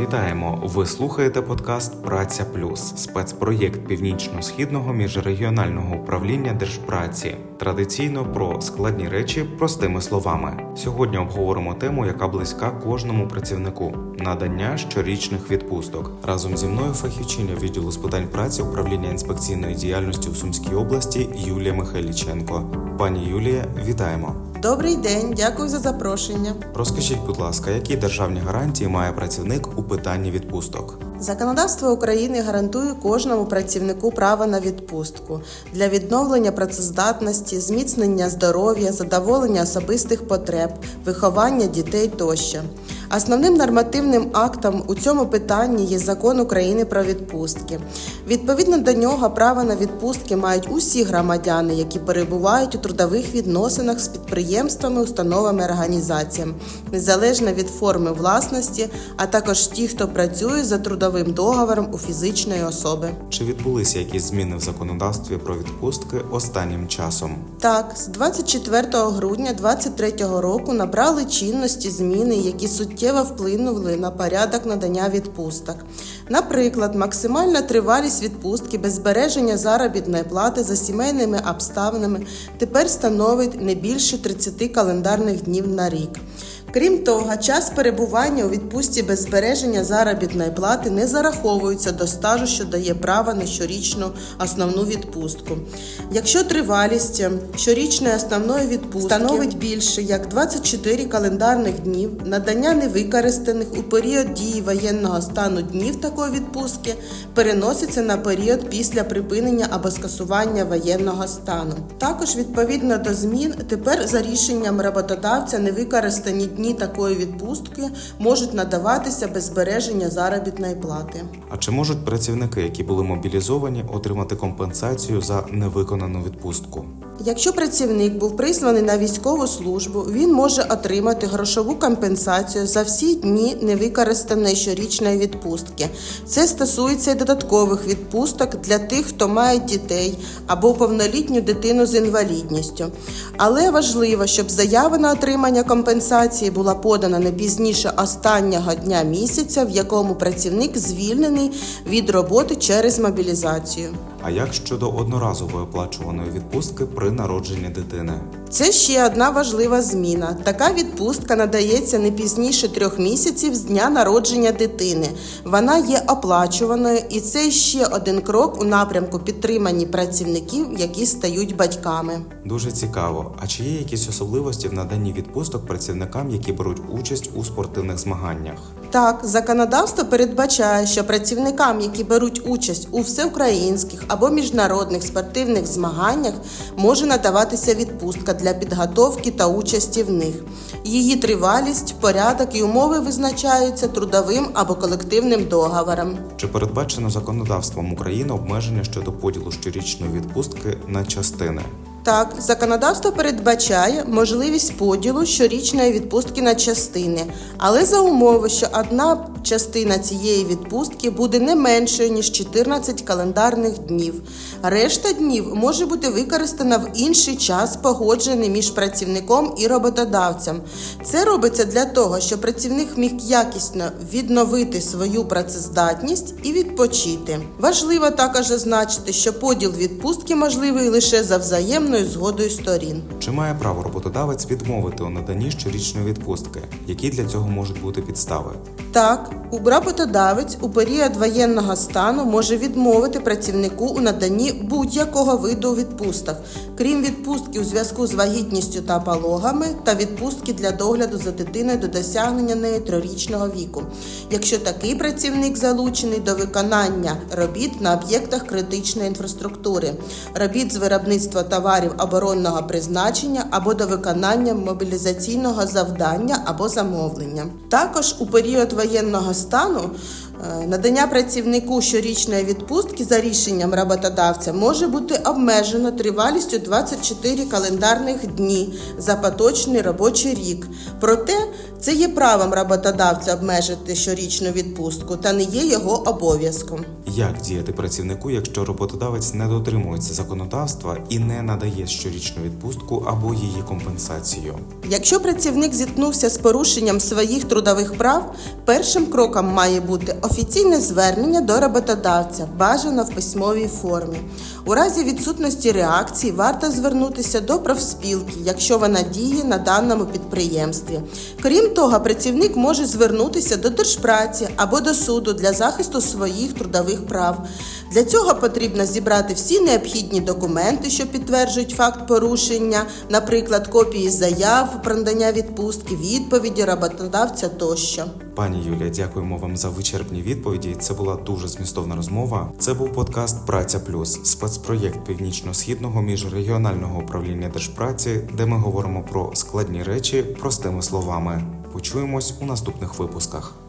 Вітаємо! Ви слухаєте подкаст Праця Плюс спецпроєкт північно-східного міжрегіонального управління держпраці. Традиційно про складні речі простими словами. Сьогодні обговоримо тему, яка близька кожному працівнику надання щорічних відпусток. Разом зі мною фахівчиня відділу з питань праці управління інспекційної діяльності у Сумській області Юлія Михайліченко. Пані Юлія, вітаємо! Добрий день, дякую за запрошення. Розкажіть, будь ласка, які державні гарантії має працівник у питанні відпусток? Законодавство України гарантує кожному працівнику право на відпустку для відновлення працездатності, зміцнення здоров'я, задоволення особистих потреб, виховання дітей тощо. Основним нормативним актом у цьому питанні є закон України про відпустки. Відповідно до нього право на відпустки мають усі громадяни, які перебувають у трудових відносинах з підприємствами, установами, організаціями, незалежно від форми власності, а також ті, хто працює за трудовим договором у фізичної особи. Чи відбулися якісь зміни в законодавстві про відпустки останнім часом? Так, з 24 грудня 2023 року набрали чинності зміни, які суттєво вплинули на порядок надання відпусток. Наприклад, максимальна тривалість відпустки без збереження заробітної плати за сімейними обставинами тепер становить не більше 30 календарних днів на рік. Крім того, час перебування у відпустці без збереження заробітної плати не зараховується до стажу, що дає право на щорічну основну відпустку. Якщо тривалість щорічної основної відпустки становить більше як 24 календарних днів, надання невикористаних у період дії воєнного стану днів такої відпустки переноситься на період після припинення або скасування воєнного стану. Також відповідно до змін тепер за рішенням роботодавця невикористані дні такої відпустки можуть надаватися без збереження заробітної плати. А чи можуть працівники, які були мобілізовані, отримати компенсацію за невиконану відпустку? Якщо працівник був призваний на військову службу, він може отримати грошову компенсацію за всі дні невикористаної щорічної відпустки. Це стосується і додаткових відпусток для тих, хто має дітей або повнолітню дитину з інвалідністю. Але важливо, щоб заява на отримання компенсації була подана не пізніше останнього дня місяця, в якому працівник звільнений від роботи через мобілізацію. А як щодо одноразової оплачуваної відпустки при народженні дитини? Це ще одна важлива зміна. Така відпустка надається не пізніше трьох місяців з дня народження дитини. Вона є оплачуваною, і це ще один крок у напрямку підтримання працівників, які стають батьками. Дуже цікаво. А чи є якісь особливості в наданні відпусток працівникам, які беруть участь у спортивних змаганнях? Так, законодавство передбачає, що працівникам, які беруть участь у всеукраїнських або міжнародних спортивних змаганнях, може надаватися відпустка для підготовки та участі в них. Її тривалість, порядок і умови визначаються трудовим або колективним договором. Чи передбачено законодавством України обмеження щодо поділу щорічної відпустки на частини? Так, законодавство передбачає можливість поділу щорічної відпустки на частини, але за умови, що одна частина цієї відпустки буде не меншою ніж 14 календарних днів. Решта днів може бути використана в інший час, погоджений між працівником і роботодавцем. Це робиться для того, щоб працівник міг якісно відновити свою працездатність і відпочити. Важливо також зазначити, що поділ відпустки можливий лише за взаємною згодою сторін. Чи має право роботодавець відмовити у наданні щорічної відпустки? Які для цього можуть бути підстави? Так, роботодавець у період воєнного стану може відмовити працівнику у наданні будь-якого виду відпусток, крім відпустки у зв'язку з вагітністю та пологами та відпустки для догляду за дитиною до досягнення неї трирічного віку, якщо такий працівник залучений до виконання робіт на об'єктах критичної інфраструктури, робіт з виробництва товарів оборонного призначення або до виконання мобілізаційного завдання або замовлення. Також у період воєнного стану Надання працівнику щорічної відпустки за рішенням роботодавця може бути обмежено тривалістю 24 календарних дні за поточний робочий рік. Проте це є правом роботодавця обмежити щорічну відпустку та не є його обов'язком. Як діяти працівнику, якщо роботодавець не дотримується законодавства і не надає щорічну відпустку або її компенсацію? Якщо працівник зіткнувся з порушенням своїх трудових прав, першим кроком має бути офіційне звернення до роботодавця, бажано в письмовій формі. У разі відсутності реакції варто звернутися до профспілки, якщо вона діє на даному підприємстві. Крім того, працівник може звернутися до держпраці або до суду для захисту своїх трудових прав. Для цього потрібно зібрати всі необхідні документи, що підтверджують факт порушення, наприклад, копії заяв про надання відпустки, відповіді роботодавця тощо. Пані Юлія, дякуємо вам за вичерпні відповіді. Це була дуже змістовна розмова. Це був подкаст Праця Плюс, спецпроєкт північно-східного міжрегіонального управління держпраці, де ми говоримо про складні речі простими словами. Почуємось у наступних випусках.